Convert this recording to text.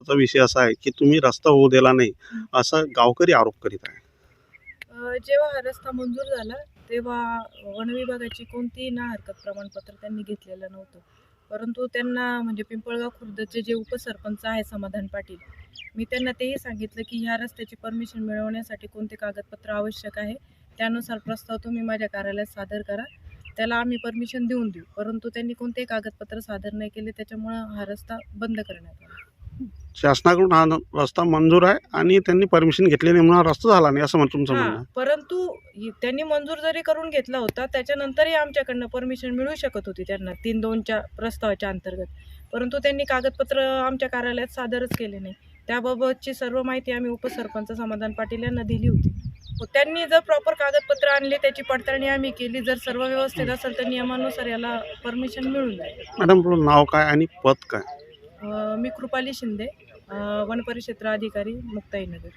विषय असा आहे की तुम्ही रस्ता होऊ दिला नाही असा गावकरी आरोप करीत आहे. जेव्हा हा रस्ता मंजूर झाला तेव्हा वन विभागाची कोणतीही ना हरकत प्रमाणपत्र त्यांनी घेतलेलं नव्हतं. परंतु त्यांना म्हणजे पिंपळगाव खुर्दचे जे उपसरपंच आहे समाधान पाटील मी त्यांना तेही सांगितलं की ह्या रस्त्याची परमिशन मिळवण्यासाठी कोणते कागदपत्र आवश्यक आहे त्यानुसार प्रस्ताव तुम्ही माझ्या कार्यालयात सादर करा त्याला आम्ही परमिशन देऊन देऊ. परंतु त्यांनी कोणतेही कागदपत्र सादर नाही केले त्याच्यामुळं हा रस्ता बंद करण्यात आला. शासनाकडून हा रस्ता मंजूर आहे आणि त्यांनी परमिशन घेतली नाही म्हणून हा रस्ता झाला नाही असं म्हण- तुमचं म्हणणं हा आहे. परंतु त्यांनी मंजूर जरी करून घेतला होता त्याच्यानंतरही आमच्याकडनं परमिशन मिळू शकत होती त्यांना तीन दोनच्या प्रस्तावाच्या अंतर्गत. परंतु त्यांनी कागदपत्र आमच्या कार्यालयात सादरच केले नाही. त्याबाबतची सर्व माहिती आम्ही उपसरपंच समाधान पाटील यांना दिली होती. त्यांनी जर प्रॉपर कागदपत्र आणले त्याची पडताळणी आम्ही केली जर सर्व व्यवस्थित असेल तर नियमानुसार याला परमिशन मिळून जाईल. मॅडम आपलं नाव काय आणि पद काय? मी कृपाली शिंदे अं, वनपरिक्षेत्र अधिकारी मुक्ताईनगर